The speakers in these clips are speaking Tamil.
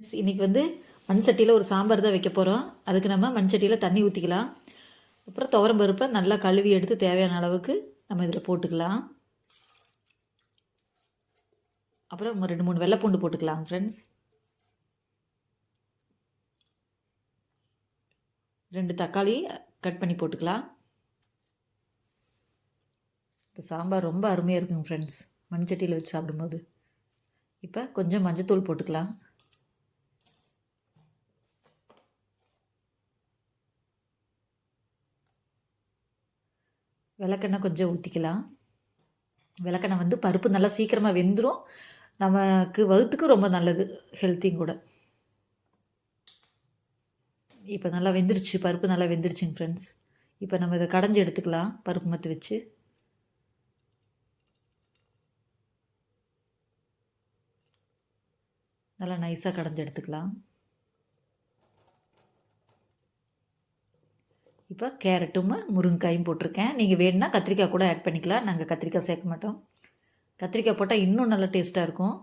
இன்றைக்கி வந்து மண் சட்டியில் ஒரு சாம்பார் தான் வைக்க போகிறோம் அதுக்கு நம்ம மண் சட்டியில் தண்ணி ஊற்றிக்கலாம் அப்புறம் துவரம் பருப்பை நல்லா கழுவி எடுத்து தேவையான அளவுக்கு நம்ம இதில் போட்டுக்கலாம். அப்புறம் ரெண்டு மூணு வெள்ளைப்பூண்டு போட்டுக்கலாம் ஃப்ரெண்ட்ஸ் ரெண்டு தக்காளி கட் பண்ணி போட்டுக்கலாம். இந்த சாம்பார் ரொம்ப அருமையாக இருக்குங்க ஃப்ரெண்ட்ஸ் மண் சட்டியில் வச்சு சாப்பிடும்போது. இப்போ கொஞ்சம் மஞ்சத்தூள் போட்டுக்கலாம். விளக்கெண்ணெய் கொஞ்சம் ஊற்றிக்கலாம் விளக்கெண்ணெய் வந்து பருப்பு நல்லா சீக்கிரமாக வெந்துடும் நமக்கு வகுத்துக்கு ரொம்ப நல்லது ஹெல்த்தியும் கூட. இப்போ நல்லா வெந்துருச்சு பருப்பு நல்லா வெந்துருச்சுங்க ஃப்ரெண்ட்ஸ் இப்போ நம்ம இதை கடைஞ்சி எடுத்துக்கலாம் பருப்பு மத்து வச்சு. நல்லா நைஸாக கடைஞ்சி எடுத்துக்கலாம். இப்போ கேரட்டும் முருங்கைக்காயும் போட்டிருக்கேன். நீங்கள் வேணும்னா கத்திரிக்காய் கூட ஆட் பண்ணிக்கலாம். நாங்கள் கத்திரிக்காய் சேர்க்க மாட்டோம். கத்திரிக்காய் போட்டால் இன்னும் நல்லா டேஸ்ட்டாக இருக்கும்.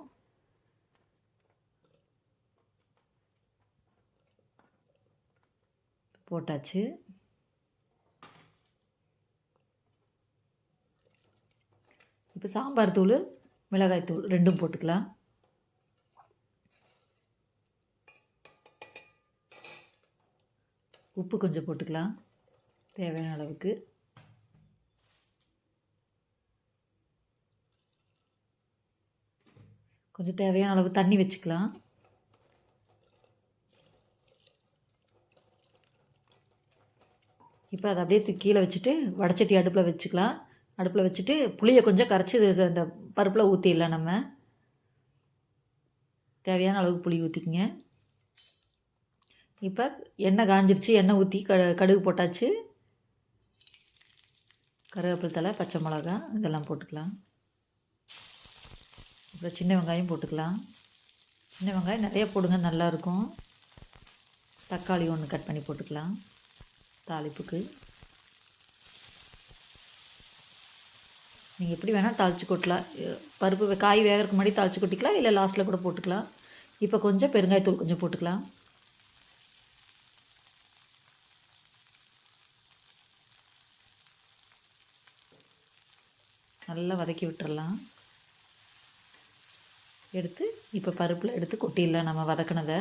போட்டாச்சு. இப்போ சாம்பார் தூள் மிளகாய் தூள் ரெண்டும் போட்டுக்கலாம். உப்பு கொஞ்சம் போட்டுக்கலாம். தேவையான அளவுக்கு. கொஞ்சம் தேவையான அளவு தண்ணி வச்சுக்கலாம். இப்போ அதை அப்படியே தூக்கி கீழே வச்சுட்டு வடச்சட்டி அடுப்பில் வச்சுக்கலாம். அடுப்பில் வச்சுட்டு புளியை கொஞ்சம் கரைச்சி அந்த பருப்பில் ஊற்றிடலாம் நம்ம. தேவையான அளவுக்கு புளி ஊற்றிக்கிங்க இப்போ எண்ணெய் காஞ்சிருச்சு எண்ணெய் ஊற்றி க கடுகு போட்டாச்சு. கருவேப்பிலை தலை பச்சை மிளகா இதெல்லாம் போட்டுக்கலாம். அப்புறம் சின்ன வெங்காயம் போட்டுக்கலாம். சின்ன வெங்காயம் நிறைய போடுங்க நல்லாயிருக்கும். தக்காளி ஒன்று கட் பண்ணி போட்டுக்கலாம் தாளிப்புக்கு. நீங்கள் எப்படி வேணால் தாளித்து கொட்டலாம். பருப்பு காய் வேகிறதுக்கு முன்னாடி தாளித்து கொட்டிக்கலாம் இல்லை லாஸ்ட்டில் கூட போட்டுக்கலாம். இப்போ கொஞ்சம் பெருங்காயத்தூள் கொஞ்சம் போட்டுக்கலாம். நல்லா வதக்கி விட்டுறலாம். எடுத்து இப்போ பருப்பில் எடுத்து கொட்டிடலாம் நம்ம வதக்கினதை.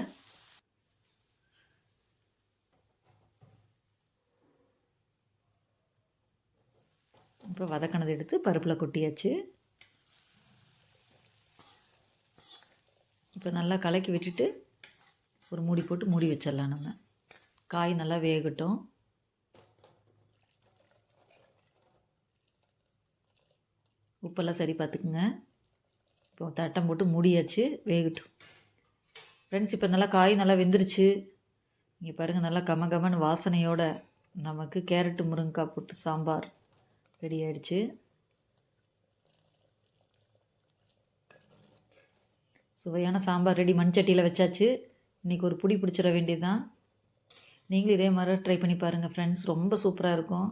இப்போ வதக்கினதை எடுத்து பருப்பில் கொட்டியாச்சு. இப்போ நல்லா கலக்கி விட்டுட்டு ஒரு மூடி போட்டு மூடி வச்சிடலாம் நம்ம. காய் நல்லா வேகட்டும். உப்பெல்லாம் சரி பார்த்துக்குங்க. இப்போ தட்டம் போட்டு மூடியாச்சு வேகட்டும். ஃப்ரெண்ட்ஸ் இப்போ நல்லா காய் நல்லா வெந்துருச்சு. இங்கே பாருங்கள் நல்லா கம கமன்னு வாசனையோட நமக்கு கேரட்டு முருங்கைக்காய் போட்டு சாம்பார் ரெடி ஆயிடுச்சு. சுவையான சாம்பார் ரெடி மண் சட்டியில் வச்சாச்சு. இன்றைக்கி ஒரு புடி பிடிச்சிட வேண்டியது தான் நீங்களும் இதே மாதிரி ட்ரை பண்ணி பாருங்கள் ஃப்ரெண்ட்ஸ் ரொம்ப சூப்பராக இருக்கும்.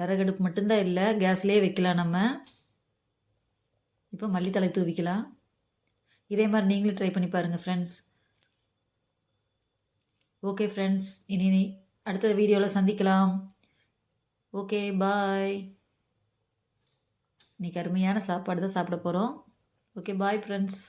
விறகடுப்பு மட்டும்தான் இல்லை கேஸ்லேயே வைக்கலாம் நம்ம. இப்போ மல்லித்தலை தூவிக்கலாம். இதே மாதிரி நீங்களும் ட்ரை பண்ணி பாருங்கள் ஃப்ரெண்ட்ஸ் ஓகே ஃப்ரெண்ட்ஸ் இனி அடுத்த வீடியோவில் சந்திக்கலாம். ஓகே பாய் இன்றைக்கி அருமையான சாப்பாடு தான் சாப்பிட போகிறோம் ஓகே பாய் ஃப்ரெண்ட்ஸ்